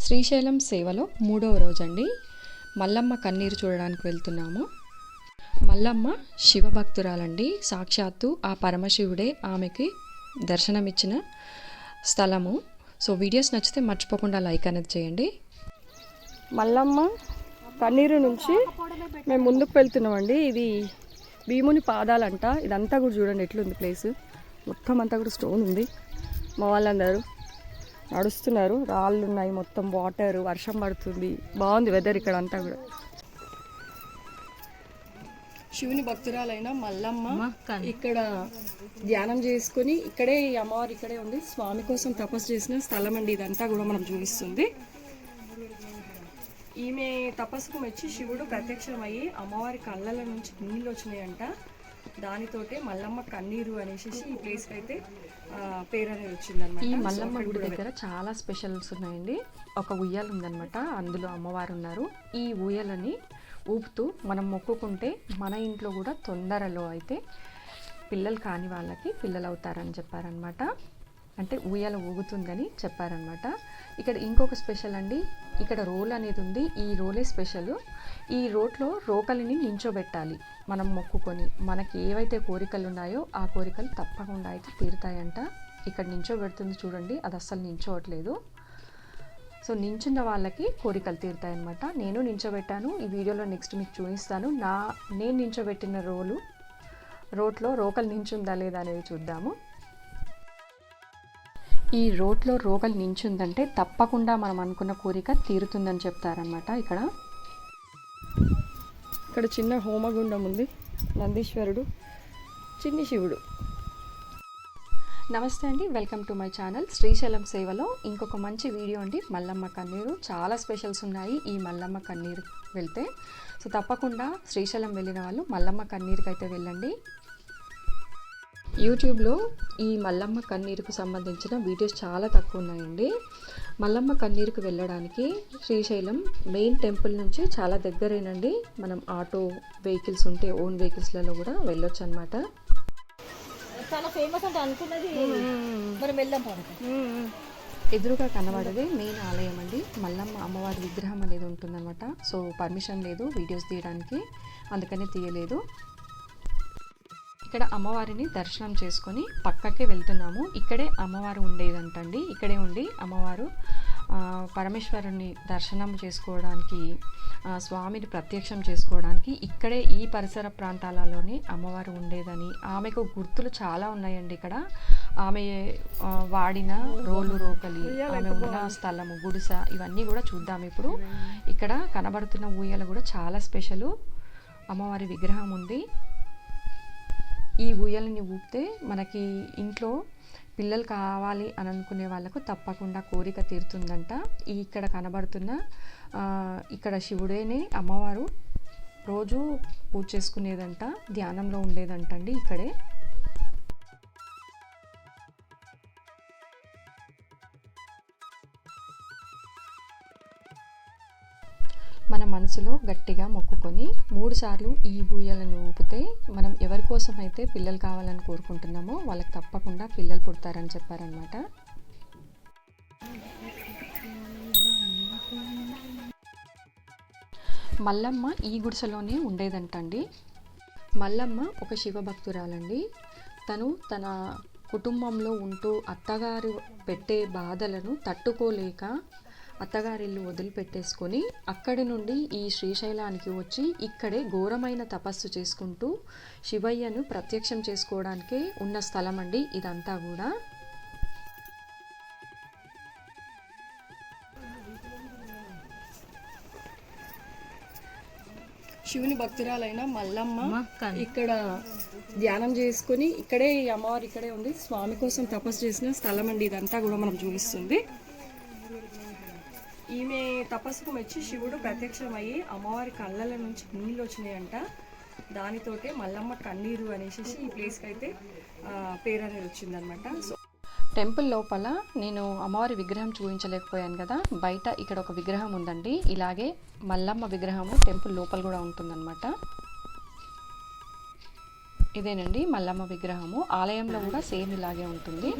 శ్రీశైలం సేవలో మూడవ రోజండి. మల్లమ్మ కన్నీరు చూడడానికి వెళ్తున్నాము. మల్లమ్మ శివభక్తురాలండి. సాక్షాత్తు ఆ పరమశివుడే ఆమెకి దర్శనమిచ్చిన స్థలము. సో వీడియోస్ నచ్చితే మర్చిపోకుండా లైక్ అనేది చేయండి. మల్లమ్మ కన్నీరు నుంచి మేము ముందుకు వెళ్తున్నామండి. ఇది భీముని పాదాలంట. ఇదంతా కూడా చూడండి ఎట్లుంది ప్లేస్ మొత్తం అంతా కూడా స్టోన్ ఉంది. మా వాళ్ళందరూ నడుస్తున్నారు. రాళ్ళు ఉన్నాయి మొత్తం వాటర్ వర్షం పడుతుంది. బాగుంది వెదర్ ఇక్కడ అంతా కూడా. శివుని భక్తురాలైన మల్లమ్మ ఇక్కడ ధ్యానం చేసుకొని ఇక్కడే ఈ అమ్మవారు ఇక్కడే ఉంది స్వామి కోసం తపస్సు చేసిన స్థలం అండి. ఇదంతా కూడా మనం చూపిస్తుంది. ఈమె తపస్సుకు మెచ్చి శివుడు ప్రత్యక్షమయ్యి అమ్మవారి కళ్ళల నుంచి నీళ్ళు వచ్చినాయంట. దానితోటే మల్లమ్మ కన్నీరు అనేసి ఈ ప్లేస్కి అయితే పేరు అనేది వచ్చిందనమాట ఈ మల్లమ్మ గుడి దగ్గర చాలా స్పెషల్స్ ఉన్నాయండి. ఒక ఉయ్యాల ఉందన్నమాట. అందులో అమ్మవారు ఉన్నారు. ఈ ఊయలని ఊపుతూ మనం మొక్కుకుంటే మన ఇంట్లో కూడా తొందరలో అయితే పిల్లలు కాని వాళ్ళకి పిల్లలు అవుతారని చెప్పారనమాట అంటే ఉయ్యాల ఊగుతుందని చెప్పారనమాట ఇక్కడ ఇంకొక స్పెషల్ అండి. ఇక్కడ రోల్ అనేది ఉంది. ఈ రోలే స్పెషల్ ఈ రోట్లో రోకలిని నించోబెట్టాలి. మనం మొక్కుకొని మనకి ఏవైతే కోరికలు ఉన్నాయో ఆ కోరికలు తప్పకుండా అయితే తీరుతాయంట. ఇక్కడ నించోబెడుతుంది చూడండి అది అస్సలు నించోవట్లేదు. సో నించున్న వాళ్ళకి కోరికలు తీరుతాయన్నమాట. నేను నించోబెట్టాను ఈ వీడియోలో నెక్స్ట్ మీకు చూపిస్తాను. నా నేను నించోబెట్టిన రోలు రోట్లో రోకలు నించుందా లేదా అనేది చూద్దాము. ఈ రోడ్లో రోకలు నించుందంటే తప్పకుండా మనం అనుకున్న కోరిక తీరుతుందని చెప్తారనమాట ఇక్కడ. ఇక్కడ చిన్న హోమగుండం ఉంది. నందీశ్వరుడు చిన్ని శివుడు. నమస్తే అండి. Welcome to my channel Srisailam సేవలో. ఇంకొక మంచి వీడియో అండి. మల్లమ్మ కన్నీరు. చాలా స్పెషల్స్ ఉన్నాయి ఈ మల్లమ్మ కన్నీరు వెళ్తే. సో తప్పకుండా శ్రీశైలం వెళ్ళిన వాళ్ళు మల్లమ్మ కన్నీరుకి అయితే వెళ్ళండి. యూట్యూబ్లో ఈ మల్లమ్మ కన్నీరుకు సంబంధించిన వీడియోస్ చాలా తక్కువ ఉన్నాయండి. మల్లమ్మ కన్నీరుకు వెళ్ళడానికి శ్రీశైలం మెయిన్ టెంపుల్ నుంచి చాలా దగ్గరేనండి. మనం ఆటో వెహికల్స్ ఉంటే ఓన్ వెహికల్స్లలో కూడా వెళ్ళొచ్చు అనమాట చాలా ఫేమస్ అంటే అనుకున్నది మనం ఎదురుగా కనబడేదే మెయిన్ ఆలయం అండి. మల్లమ్మ అమ్మవారి విగ్రహం అనేది ఉంటుందన్నమాట. సో పర్మిషన్ లేదు వీడియోస్ తీయడానికి. అందుకని తీయలేదు. ఇక్కడ అమ్మవారిని దర్శనం చేసుకొని పక్కకే వెళ్తున్నాము. ఇక్కడే అమ్మవారు ఉండేదంటండి. ఇక్కడే ఉండి అమ్మవారు పరమేశ్వరుని దర్శనం చేసుకోవడానికి స్వామిని ప్రత్యక్షం చేసుకోవడానికి ఇక్కడే ఈ పరిసర ప్రాంతాలలోనే అమ్మవారు ఉండేదని ఆమెకు గుర్తులు చాలా ఉన్నాయండి ఇక్కడ. ఆమె వాడిన రోలు రోకలి ఆమె ఉన్న స్థలము గుడిస ఇవన్నీ కూడా చూద్దాం ఇప్పుడు. ఇక్కడ కనబడుతున్న ఊయలు కూడా చాలా స్పెషల్. అమ్మవారి విగ్రహం ఉంది. ఈ ఊయలని ఊపితే మనకి ఇంట్లో పిల్లలు కావాలి అని అనుకునే వాళ్ళకు తప్పకుండా కోరిక తీరుతుందంట. ఈ ఇక్కడ కనబడుతున్న ఇక్కడ శివుడేనే అమ్మవారు రోజు పూజ చేసుకునేదంట ధ్యానంలో ఉండేదంటండి ఇక్కడే. మన మనసులో గట్టిగా మొక్కుకొని మూడుసార్లు ఈ ఊయలను ఊపితే మనం ఎవరి కోసం అయితే పిల్లలు కావాలని కోరుకుంటున్నామో వాళ్ళకి తప్పకుండా పిల్లలు పుడతారని చెప్పారనమాట మల్లమ్మ ఈ గుడిసెలోనే ఉండేదంటండి. మల్లమ్మ ఒక శివభక్తురాలండి. తను తన కుటుంబంలో ఉంటూ అత్తగారు పెట్టే బాధలను తట్టుకోలేక అత్తగారిల్లు వదిలిపెట్టేసుకొని అక్కడి నుండి ఈ శ్రీశైలానికి వచ్చి ఇక్కడే ఘోరమైన తపస్సు చేసుకుంటూ శివయ్యను ప్రత్యక్షం చేసుకోవడానికే ఉన్న స్థలం అండి ఇదంతా కూడా. శివుని భక్తురాలైన మల్లమ్మ ఇక్కడ ధ్యానం చేసుకొని ఇక్కడే ఈ అమ్మవారు ఇక్కడే ఉంది స్వామి కోసం తపస్సు చేసిన స్థలం అండి ఇదంతా కూడా మనం చూపిస్తుంది. ఈమె తపస్సుకు మెచ్చి శివుడు ప్రత్యక్షమయ్యి అమ్మవారి కళ్ళల నుంచి నీళ్ళు వచ్చినాయంట. దానితోటే మల్లమ్మ కన్నీరు అనేసి ఈ ప్లేస్కి అయితే పేరు అనేది వచ్చిందనమాట సో టెంపుల్ లోపల నేను అమ్మవారి విగ్రహం చూపించలేకపోయాను కదా. బయట ఇక్కడ ఒక విగ్రహం ఉందండి. ఇలాగే మల్లమ్మ విగ్రహము టెంపుల్ లోపల కూడా ఉంటుందన్నమాట. ఇదేనండి మల్లమ్మ విగ్రహము. ఆలయంలో కూడా సేమ్ ఇలాగే ఉంటుంది.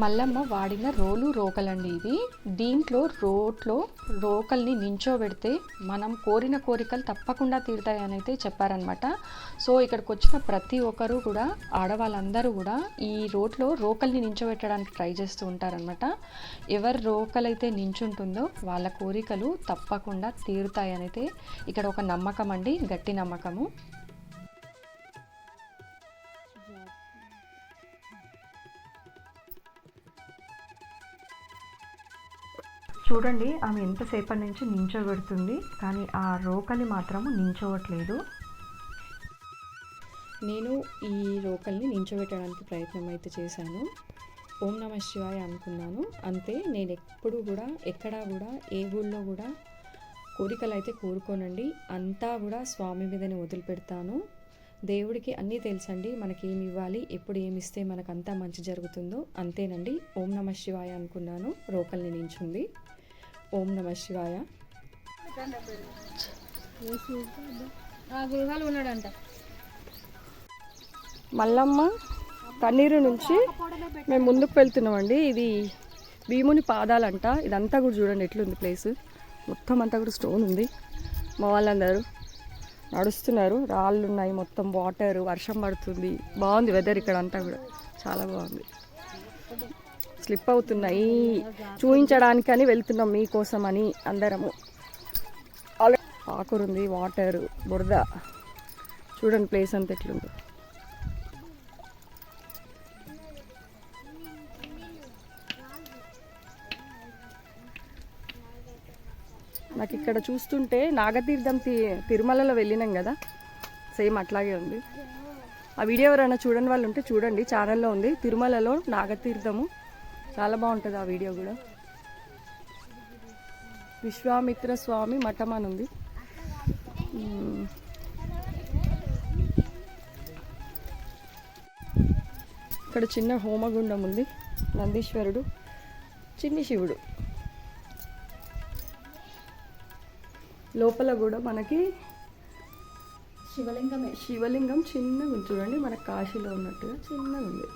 మల్లమ్మ వాడిన రోలు రోకలండి ఇది దీంట్లో రోట్లో రోకల్ని నించోబెడితే మనం కోరిన కోరికలు తప్పకుండా తీరుతాయని అయితే చెప్పారనమాట సో ఇక్కడికి వచ్చిన ప్రతి ఒక్కరూ కూడా ఆడవాళ్ళందరూ కూడా ఈ రోట్లో రోకల్ని నించోబెట్టడానికి ట్రై చేస్తూ ఉంటారనమాట ఎవరు రోకలైతే నించుంటుందో వాళ్ళ కోరికలు తప్పకుండా తీరుతాయనైతే అయితే ఇక్కడ ఒక నమ్మకం అండి గట్టి నమ్మకము. చూడండి ఆమె ఎంతసేపటి నుంచి నించోబెడుతుంది కానీ ఆ రోకలి మాత్రము నించోవట్లేదు. నేను ఈ రోకల్ని నించోబెట్టడానికి ప్రయత్నం అయితే చేశాను. ఓం నమ శివాయ అనుకున్నాను. అంతే నేను ఎప్పుడు కూడా ఎక్కడా కూడా ఏ ఊళ్ళో కూడా కోరికలు అయితే కోరుకోనండి. అంతా కూడా స్వామి మీదనే వదిలిపెడతాను. దేవుడికి అన్నీ తెలుసండి మనకి ఏమి ఇవ్వాలి ఎప్పుడు ఏమి ఇస్తే మంచి జరుగుతుందో. అంతేనండి ఓం నమ శివాయ అనుకున్నాను రోకల్ని నించుంది. ఓం నమ శివాయ. ఉన్నాడంట. మల్లమ్మ కన్నీరు నుంచి మేము ముందుకు వెళ్తున్నామండి. ఇది భీముని పాదాలంట. ఇదంతా కూడా చూడండి ఎట్లుంది ప్లేస్. మొత్తం అంతా కూడా స్టోన్ ఉంది. మా వాళ్ళందరూ నడుస్తున్నారు. రాళ్ళు ఉన్నాయి మొత్తం వాటర్ వర్షం పడుతుంది. బాగుంది వెదర్ ఇక్కడ అంతా కూడా. చాలా బాగుంది. స్లిప్ అవుతున్నాయి. చూపించడానికని వెళ్తున్నాం మీకోసం అని అందరము ఆకురుంది వాటర్ బురద. చూడండి ప్లేస్ అంత ఎట్లుంది. నాకు ఇక్కడ చూస్తుంటే నాగతీర్థం తి తిరుమలలో వెళ్ళినాం కదా. సేమ్ అట్లాగే ఉంది. ఆ వీడియో ఎవరైనా చూడని వాళ్ళు ఉంటే చూడండి. ఛానల్లో ఉంది. తిరుమలలో నాగతీర్థము. చాలా బాగుంటుంది ఆ వీడియో కూడా. విశ్వామిత్ర స్వామి మఠం అని ఉంది. ఇక్కడ చిన్న హోమగుండం ఉంది. నందీశ్వరుడు చిన్ని శివుడు. లోపల కూడా మనకి శివలింగమే. శివలింగం చిన్నగా చూడండి మన కాశీలో ఉన్నట్టుగా చిన్నగా ఉంది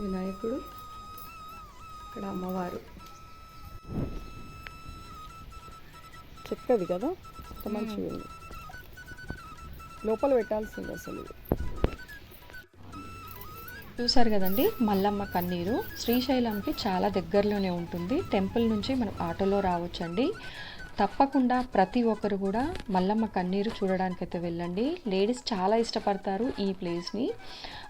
వినాయకుడు ఇక్కడ అమ్మవారు. చెక్కది కదా? అంత మంచిగా ఉంది. లోపల పెట్టాల్సింది అసలు. చూసారు కదండి? మల్లమ్మ కన్నీరు. శ్రీశైలంకి చాలా దగ్గరలోనే ఉంటుంది. టెంపుల్ నుంచి మనం ఆటోలో రావచ్చండి. తప్పకుండా ప్రతి ఒక్కరు కూడా మల్లమ్మ కన్నీరు చూడడానికైతే వెళ్ళండి. లేడీస్ చాలా ఇష్టపడతారు ఈ ప్లేస్ని.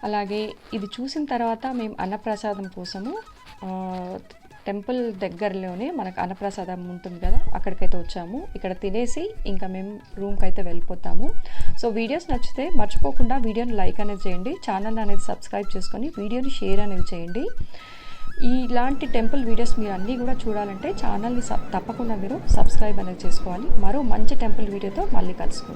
అలాగే ఇది చూసిన తర్వాత మేము అన్నప్రసాదం కోసము టెంపుల్ దగ్గరలోనే మనకు అన్నప్రసాదం ఉంటుంది కదా అక్కడికైతే వచ్చాము. ఇక్కడ తినేసి ఇంకా మేము రూమ్కి అయితే వెళ్ళిపోతాము. సో వీడియోస్ నచ్చితే మర్చిపోకుండా వీడియోని లైక్ అనేది చేయండి. ఛానల్ అనేది సబ్స్క్రైబ్ చేసుకొని వీడియోని షేర్ అనేది చేయండి. ఇలాంటి టెంపుల్ వీడియోస్ మీరు అన్నీ కూడా చూడాలంటే ఛానల్ని తప్పకుండా మీరు సబ్స్క్రైబ్ అనేది చేసుకోవాలి. మరో మంచి టెంపుల్ వీడియోతో మళ్ళీ కలుసుకుంటాం